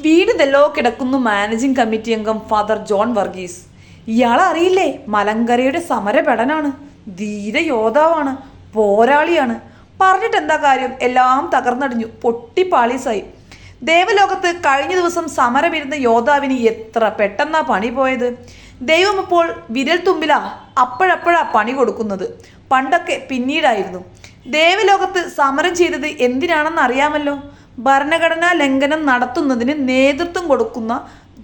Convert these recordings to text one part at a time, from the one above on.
വീട് തെല്ലോ കിടക്കുന്നു മാനേജിംഗ് കമ്മിറ്റി അംഗം ഫാദർ ജോൺ വർഗീസ്. ഇയാളെ അറിയില്ലേ? മലങ്കരയുടെ സമരപടനാണ്. ധീര യോദ്ധാവാണ്. പോരാളിയാണ്. പറഞ്ഞിട്ട് എന്താ കാര്യം? എല്ലാം തകർന്നടിഞ്ഞു. പൊട്ടിപ്പാളീസായി. ദേവലോകത്ത് കഴിഞ്ഞ ദിവസം സമരമിരുന്ന യോദ്ധാവിന് എത്ര പെട്ടെന്നാ പണി പോയത്? ദൈവം ഇപ്പോൾ വിരൽ തുമ്പിലാ അപ്പോഴപ്പോഴാ പണി കൊടുക്കുന്നത്. പണ്ടൊക്കെ പിന്നീടായിരുന്നു. ദേവലോകത്ത് സമരം ചെയ്തത് എന്തിനാണെന്ന് അറിയാമല്ലോ. ഭരണഘടനാ ലംഘനം നടത്തുന്നതിന് നേതൃത്വം കൊടുക്കുന്ന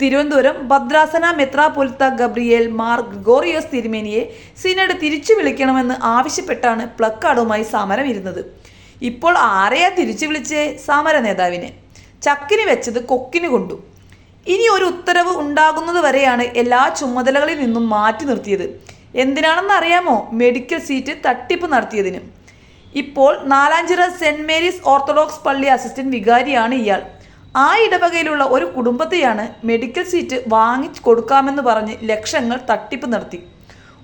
തിരുവനന്തപുരം ഭദ്രാസന മെത്രാപൊലിത്ത ഗബ്രിയേൽ മാർ ഗ്രിഗോറിയോസ് തിരുമേനിയെ സിനഡ് തിരിച്ചു വിളിക്കണമെന്ന് ആവശ്യപ്പെട്ടാണ് പ്ലക്കാർഡുമായി സമരം ഇരുന്നത് ഇപ്പോൾ ആരെയാ തിരിച്ചു വിളിച്ചേ? സമര നേതാവിനെ. ചക്കിന് വെച്ചത് കൊക്കിന് കൊണ്ടു. ഇനി ഒരു ഉത്തരവ് ഉണ്ടാകുന്നത് വരെയാണ് എല്ലാ ചുമതലകളിൽ നിന്നും മാറ്റി നിർത്തിയത്. എന്തിനാണെന്ന് അറിയാമോ മെഡിക്കൽ സീറ്റ് തട്ടിപ്പ് നടത്തിയതിന്. ഇപ്പോൾ നാലാഞ്ചിറ സെന്റ് മേരീസ് ഓർത്തഡോക്സ് പള്ളി അസിസ്റ്റന്റ് വികാരിയാണ് ഇയാൾ. ആ ഇടവകയിലുള്ള ഒരു കുടുംബത്തെയാണ് മെഡിക്കൽ സീറ്റ് വാങ്ങി കൊടുക്കാമെന്ന് പറഞ്ഞ് ലക്ഷങ്ങൾ തട്ടിപ്പ് നടത്തി.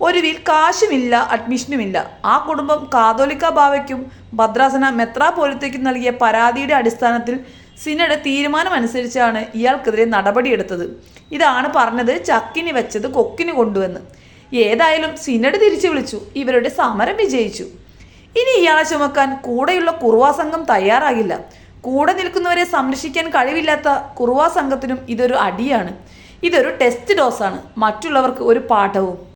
ഒരുവിൽ കാശുമില്ല അഡ്മിഷനുമില്ല. ആ കുടുംബം കാതോലിക്ക ബാവയ്ക്കും ഭദ്രാസന മെത്രാപോലിത്തേക്കും നൽകിയ പരാതിയുടെ അടിസ്ഥാനത്തിൽ സിനഡ് തീരുമാനമനുസരിച്ചാണ് ഇയാൾക്കെതിരെ നടപടിയെടുത്തത്. ഇതാണ് പറഞ്ഞത് ചക്കിന് വെച്ചത് കൊക്കിന് കൊണ്ടുവന്ന്. ഏതായാലും സിനഡ് തിരിച്ചു വിളിച്ചു. ഇവരുടെ സമരം വിജയിച്ചു. ഇനി ഇയാളെ ചുമക്കാൻ കൂടെയുള്ള കുറുവാ സംഘം തയ്യാറാകില്ല. കൂടെ നിൽക്കുന്നവരെ സംരക്ഷിക്കാൻ കഴിവില്ലാത്ത കുറുവാ സംഘത്തിനും ഇതൊരു അടിയാണ്. ഇതൊരു ടെസ്റ്റ് ഡോസാണ്. മറ്റുള്ളവർക്ക് ഒരു പാഠവും